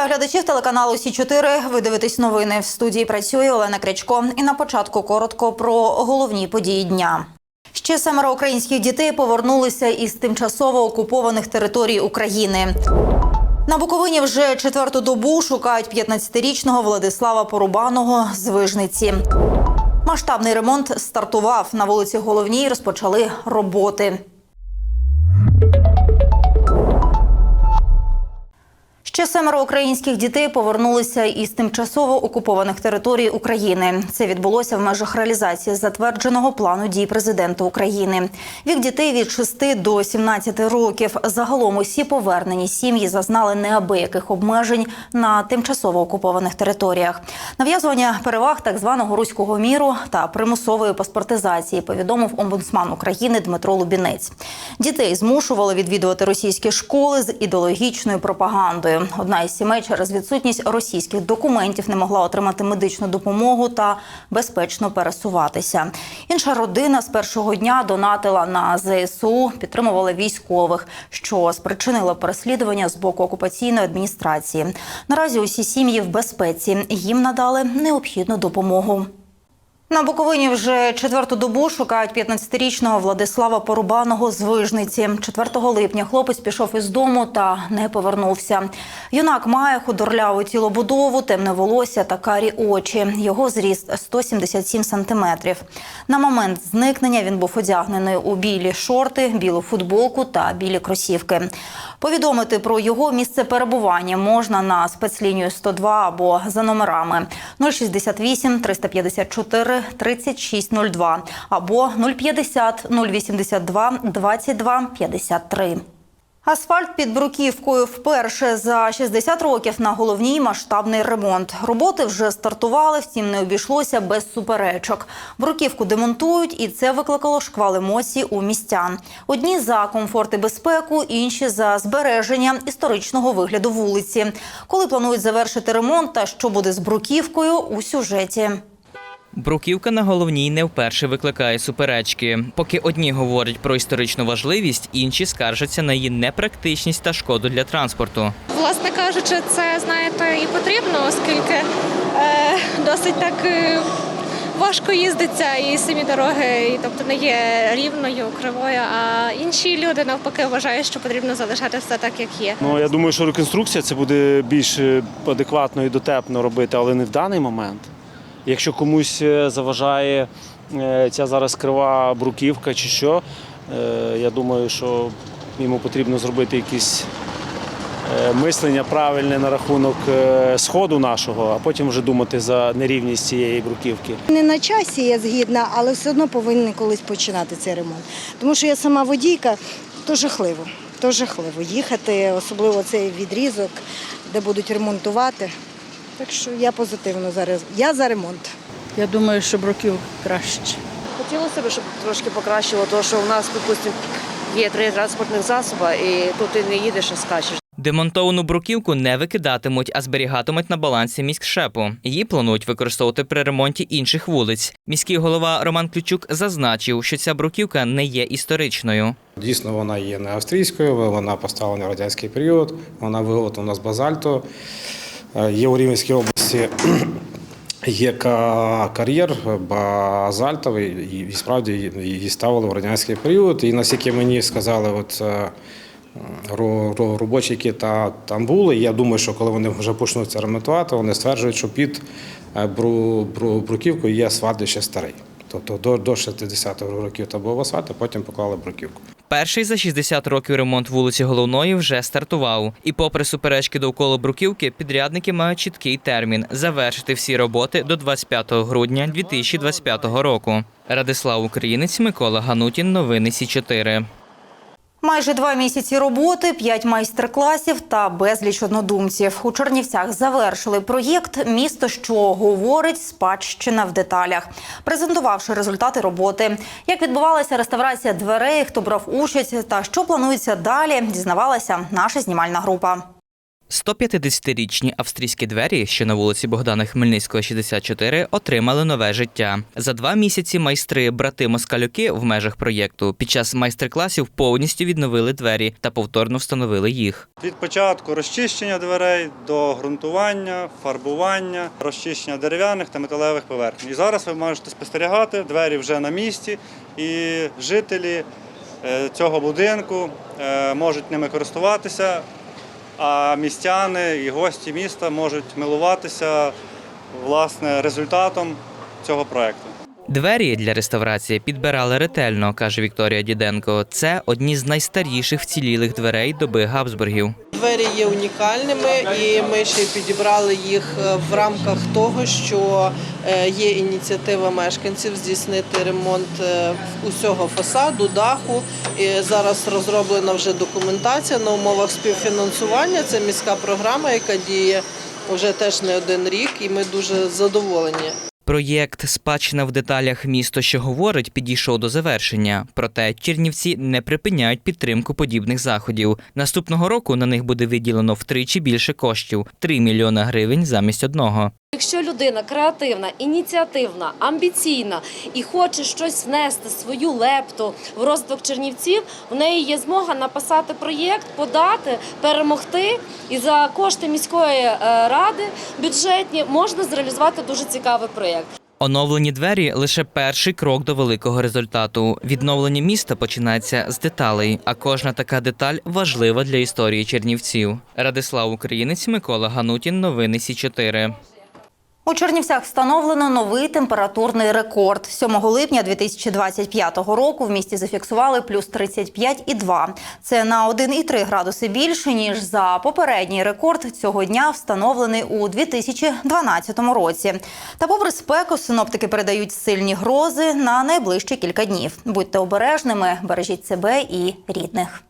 Вітаю глядачів телеканалу Сі 4 Ви дивитесь новини. В студії працює Олена Крячко. І на початку коротко про головні події дня. Ще семеро українських дітей повернулися із тимчасово окупованих територій України. На Буковині вже четверту добу шукають 15-річного Владислава Порубаного з Вижниці. Масштабний ремонт стартував на вулиці Головній. Розпочали роботи. Ще семеро українських дітей повернулися із тимчасово окупованих територій України. Це відбулося в межах реалізації затвердженого плану дій президента України. Вік дітей від 6 до 17 років. Загалом усі повернені сім'ї зазнали неабияких обмежень на тимчасово окупованих територіях. Нав'язування переваг так званого руського міру та примусової паспортизації. Повідомив омбудсман України Дмитро Лубінець. Дітей змушували відвідувати російські школи з ідеологічною пропагандою. Одна із сімей через відсутність російських документів не могла отримати медичну допомогу та безпечно пересуватися. Інша родина з першого дня донатила на ЗСУ, підтримувала військових, що спричинило переслідування з боку окупаційної адміністрації. Наразі усі сім'ї в безпеці їм надали необхідну допомогу. На Буковині вже четверту добу шукають 15-річного Владислава Порубаного з Вижниці. 4 липня хлопець пішов із дому та не повернувся. Юнак має худорляву тілобудову, темне волосся та карі очі. Його зріст 177 сантиметрів. На момент зникнення він був одягнений у білі шорти, білу футболку та білі кросівки. Повідомити про його місце перебування можна на спецлінію 102 або за номерами 068 354 3602 або 050 082 22 53. Асфальт під бруківкою вперше за 60 років на головній масштабний ремонт. Роботи вже стартували, втім не обійшлося без суперечок. Бруківку демонтують, і це викликало шквал емоцій у містян. Одні за комфорт і безпеку, інші за збереження історичного вигляду вулиці. Коли планують завершити ремонт та що буде з бруківкою у сюжеті. Бруківка на головній не вперше викликає суперечки. Поки одні говорять про історичну важливість, інші скаржаться на її непрактичність та шкоду для транспорту. Власне кажучи, це знаєте і потрібно, оскільки е, досить так е, важко їздиться і самі дороги, і, тобто не є рівною, кривою. А інші люди навпаки вважають, що потрібно залишати все так, як є. Ну я думаю, що реконструкція це буде більш е, адекватно і дотепно робити, але не в даний момент. Якщо комусь е, заважає е, ця зараз крива бруківка чи що, е, я думаю, що йому потрібно зробити якісь мислення правильне на рахунок сходу нашого, а потім вже думати за нерівність цієї бруківки. Не на часі я згідна, але все одно повинні колись починати цей ремонт. Тому що я сама водійка, то жахливо. То жахливо їхати, особливо цей відрізок, де будуть ремонтувати. Так що я позитивно зараз. Я за ремонт. Я думаю, що бруків краще. Хотілося б, щоб трошки покращило, тому що у нас, припустимо, є три транспортних засоби, і тут ти не їдеш, а скачеш. Демонтовану бруківку не викидатимуть, а зберігатимуть на балансі міськшепу. Її планують використовувати при ремонті інших вулиць. Міський голова Роман Ключук зазначив, що ця бруківка не є історичною. Дійсно, вона є не австрійською, вона поставлена в радянський період, вона виготовлена з базальту. Е, Є у Рівненській області є кар'єр базальтовий, і справді її ставили в радянський період. І наскільки мені сказали, от е, ро- ро- робочі, які та, там були, я думаю, що коли вони вже почнуть ремонтувати, вони стверджують, що під е, бру, бру, бруківкою є асфальт ще старий. Тобто до, до 60-х років там був асфальт, а потім поклали бруківку. Перший за 60 років ремонт вулиці головної вже стартував. І, попри суперечки довкола бруківки, підрядники мають чіткий термін завершити всі роботи до 25 грудня 2025 року. Радислав Українець, Микола Ганутін. Новини Сі 4 Майже два місяці роботи, п'ять майстер-класів та безліч однодумців. У Чернівцях завершили проєкт Місто, що говорить спадщина в деталях, презентувавши результати роботи. Як відбувалася реставрація дверей, хто брав участь та що планується далі, дізнавалася наша знімальна група. 150-річні австрійські двері, що на вулиці Богдана Хмельницького, 64, отримали нове життя. За два місяці майстри брати Москалюки в межах проєкту під час майстер-класів повністю відновили двері та повторно встановили їх. Від початку розчищення дверей до ґрунтування, фарбування, розчищення дерев'яних та металевих поверхень. І зараз ви можете спостерігати, двері вже на місці, і жителі е, цього будинку е, можуть ними користуватися, а містяни і гості міста можуть милуватися власне результатом цього проєкту. Двері для реставрації підбирали ретельно, каже Вікторія Діденко. Це одні з найстаріших вцілілих дверей доби Габсбургів. Двері є унікальними, і ми ще підібрали їх е, в рамках того, що е, є ініціатива мешканців здійснити ремонт е, усього фасаду, даху. І зараз розроблена вже документація на умовах співфінансування. Це міська програма, яка діє вже теж не один рік, і ми дуже задоволені. Проєкт Спадщина в деталях місто, що говорить, підійшов до завершення. Проте Чернівці не припиняють підтримку подібних заходів. Наступного року на них буде виділено втричі більше коштів 3 мільйона гривень замість одного. Якщо людина креативна, ініціативна, амбіційна і хоче щось внести свою лепту в розвиток Чернівців, в неї є змога написати проєкт, подати, перемогти. І за кошти міської е, ради бюджетні можна зреалізувати дуже цікавий проєкт. Оновлені двері лише перший крок до великого результату. Відновлення міста починається з деталей, а кожна така деталь важлива для історії чернівців. Радислав Українець, Микола Ганутін. Новини Сі 4 У Чернівцях встановлено новий температурний рекорд. 7 липня 2025 року в місті зафіксували плюс 35,2. Це на 1,3 градуси більше, ніж за попередній рекорд цього дня, встановлений у 2012 році. Та попри спеку, синоптики передають сильні грози на найближчі кілька днів. Будьте обережними, бережіть себе і рідних.